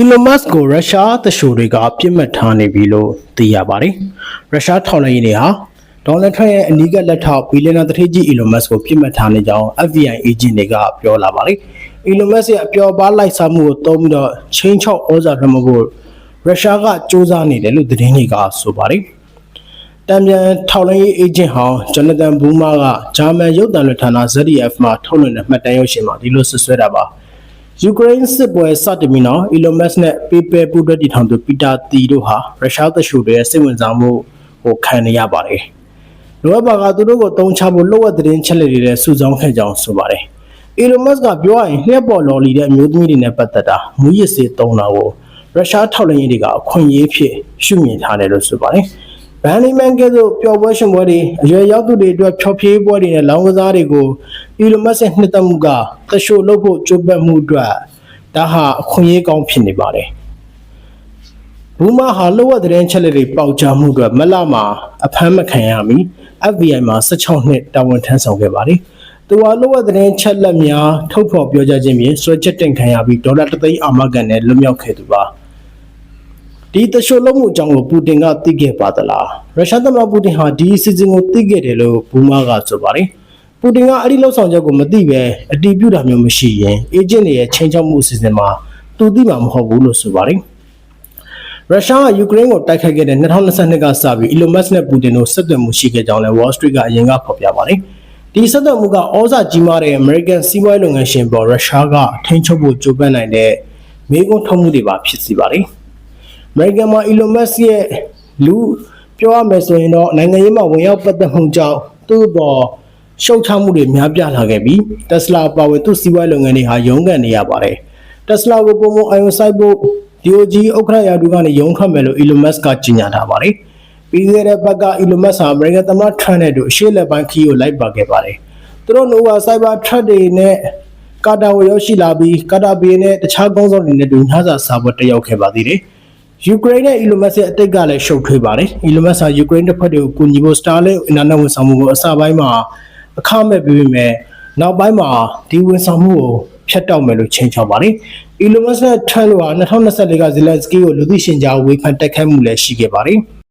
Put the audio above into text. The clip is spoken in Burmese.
Elon Musk ကိုရုရှားသရှိုလ်တွေကပြစ်မှတ်ထားနေပြီလို့သိရပါတယ်။ရုရှားထောက်လှမ်းရေးတွေဟာဒေါ်နယ်ထရန့်ရဲ့အနီးကပ်လက်ထောက်ဘီလီယံနာတထေးကြီး Elon Musk ကိုပြစ်မှတ်ထားနေကြောင်း FBI agent တွေကပြောလာပါတယ်။ Elon Musk ရဲ့အပျော်ပါးလိုက်စားမှုကိုတုံးပြီးတော့ချင်းချောက်ဩဇာလွှမ်းမိုးဖို့ရုရှားကစ조사နေတယ်လို့သတင်းတွေကဆိုပါတယ်။တံပြန်ထောက်လှမ်းရေး agent ဟောင်းဂျော်နသန်ဘူမာကဂျာမန်ရုပ်သံလွှင့်ဌာန ZDF မှာထုတ်လွှင့်တဲ့မှတ်တမ်းရုပ်ရှင်မှာဒီလိုဆွဆွဲတာပါ။ ယူကရိန်းစစ်ပွဲစတင်ပြီးနောက် Elon Musk နဲ့ PayPal ပူးတွဲတည်ထောင်သူပီတာတီတို့ဟာရုရှားသရှုတွေရဲ့စိတ်ဝင်စားမှုကိုခံနေရပါတယ်။လိုအပ်ပါကသူတို့ကိုတုံးချဖို့လှုပ်ဝက်သတင်းချက်လက်တွေနဲ့စုဆောင်းခဲ့ကြောင်းဆိုပါတယ်။ Elon Musk ကပြောရရင်လျှက်ပေါ်လော်လီတဲ့အမျိုးသမီးတွေနဲ့ပတ်သက်တာမူရစ်စေတုံးတာကိုရုရှားထောက်လှမ်းရေးတွေကအခွင့်အရေးဖြစ်ရှုမြင်ထားတယ်လို့ဆိုပါတယ်။ ဘန်နီမန်ကဲ့သို့ပျော်ပွဲရှင်ပွဲတွေအရွယ်ရောက်သူတွေအတွက်ဖျော်ဖြေပွဲတွေနဲ့လောင်းကစားတွေကို Elon Musk ရဲ့နှစ်သက်မှုကတရှို့လုပ်ဖို့ကြိုးပမ်းမှုအတွက်ဒါဟာအခွင့်အရေးကောင်းဖြစ်နေပါတယ်။ဘူမာဟာလောဝတ်သတင်းချက်လက်တွေပေါက်ကြားမှုအတွက်မလမှာအဖမ်းမခံရမီ FBI မှာ16နှစ်တာဝန်ထမ်းဆောင်ခဲ့ပါတယ်။သူဟာလောဝတ်သတင်းချက်လက်များထုတ်ဖော်ပြောကြားခြင်းဖြင့်စွဲချက်တင်ခံရပြီးဒေါ်လာ3သိန်းအာမခံနဲ့လွတ်မြောက်ခဲ့သူပါ။ ဒီတရှို့လုံးမှုအကြောင်းကိုပူတင်ကသိခဲ့ပါသလားရုရှားသမ္မတပူတင်ဟာဒီအစီအစဉ်ကိုသိခဲ့တယ်လို့ဘူမာကဆိုပါတယ်ပူတင်ကအဲ့ဒီလှုပ်ဆောင်ချက်ကိုမသိပဲအတီးပြုတာမျိုးမရှိရင်အေဂျင့်တွေရဲ့ချင်းချောက်မှုအစီအစဉ်မှာသူသိမှာမဟုတ်ဘူးလို့ဆိုပါတယ်ရုရှားကယူကရိန်းကိုတိုက်ခိုက်ခဲ့တဲ့2022ကစပြီး Elon Musk နဲ့ပူတင်တို့ဆက်သွယ်မှုရှိခဲ့ကြောင်းလည်း Wall Street ကအရင်ကဖော်ပြပါတယ်ဒီဆက်သွယ်မှုကဩဇာကြီးမားတဲ့ American စီးပွားရေးလုပ်ငန်းရှင်ပေါ်ရုရှားကထိန်းချုပ်ဖို့ကြိုးပမ်းနိုင်တဲ့မိကုန်းထုံးမှုတွေပါဖြစ်စီပါတယ်။ American မှာ Elon Musk ရဲ့လူပြောရမယ်ဆိုရင်တော့နိုင်ငံရေးမှာဝင်ရောက်ပတ်သက်မှုကြောင့်သူ့ဘောရှုတ်ချမှုတွေများပြားလာခဲ့ပြီး Tesla ပါဝင်သူ့စီးပွားရေးလုပ်ငန်းတွေဟာရုန်းကန်နေရပါတယ်။ Tesla ကိုပုံမှန်အယုံဆိုင်ဖို့ DOG ဥက္ကဋ္ဌရာထူးကနေရုန်းထွက်မယ်လို့ Elon Musk ကကြေညာထားပါတယ်။ပြီးခဲ့တဲ့ဘက်က Elon Musk ဟာ American သမ္မတ Trump နဲ့တူအရှေ့လက်ပိုင်းခီးကိုလိုက်ပါခဲ့ပါတယ်။သူတို့တို့က Cyber Truck တွေနဲ့ကာတာကိုရောက်ရှိလာပြီးကာတာဘီနဲ့တခြားကောင်းဆောင်တွေနဲ့တူညစာစားပွဲတက်ရောက်ခဲ့ပါသေးတယ်။ ယူကရိန်းနဲ့ Elon Musk ရဲ့အတိတ်ကလည်းရှုပ်ထွေးပါတယ်။ Elon Musk ဟာယူကရိန်းတပ်ဖွဲ့တွေကိုကူညီဖို့ Starlink အင်တာနက်ဝန်ဆောင်မှုကိုအစပိုင်းမှာအခမဲ့ပေးပေမဲ့နောက်ပိုင်းမှာဒီဝန်ဆောင်မှုကိုဖျက်တောက်မယ်လို့ချိန်ချောက်ပါတယ်။ Elon Musk နဲ့ Trump တို့ဟာ2024က Zelensky ကိုလူသိရှင်ကြားဝေဖန်တိုက်ခိုက်မှုလည်းရှိခဲ့ပါတယ်။